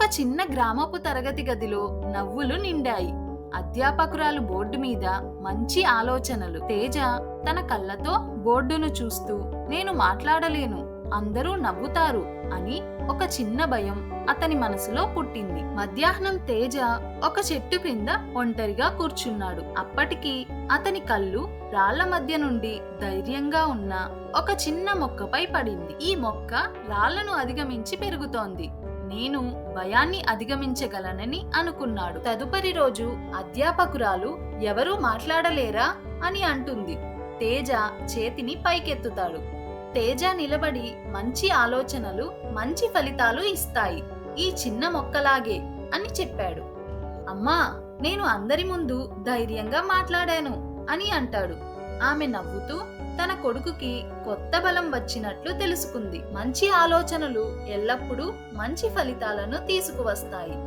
ఒక చిన్న గ్రామపు తరగతి గదిలో నవ్వులు నిండాయి. అధ్యాపకురాలు బోర్డు మీద మంచి ఆలోచనలు. తేజ తన కళ్ళతో బోర్డును చూస్తూ నేను మాట్లాడలేను అందరూ నవ్వుతారు అని ఒక చిన్న భయం అతని మనసులో పుట్టింది. మధ్యాహ్నం తేజ ఒక చెట్టు క్రింద ఒంటరిగా కూర్చున్నాడు. అప్పటికి అతని కళ్ళు రాళ్ళ మధ్య నుండి ధైర్యంగా ఉన్న ఒక చిన్న మొక్కపై పడింది. ఈ మొక్క రాళ్ళను అధిగమించి పెరుగుతోంది. నేను భయాన్ని అధిగమించగలనని అనుకున్నాడు. తదుపరి రోజు అధ్యాపకురాలు ఎవరూ మాట్లాడలేరా? అని అంటుంది. తేజ చేతిని పైకెత్తుతాడు. తేజ నిలబడి మంచి ఆలోచనలు మంచి ఫలితాలు ఇస్తాయి. ఈ చిన్న మొక్కలాగే అని చెప్పాడు. అమ్మా నేను అందరి ముందు ధైర్యంగా మాట్లాడాను అని అంటాడు. ఆమె నవ్వుతూ తన కొడుకుకి కొత్త బలం వచ్చినట్లు తెలుసుకుంది. మంచి ఆలోచనలు ఎల్లప్పుడూ మంచి ఫలితాలను తీసుకువస్తాయి.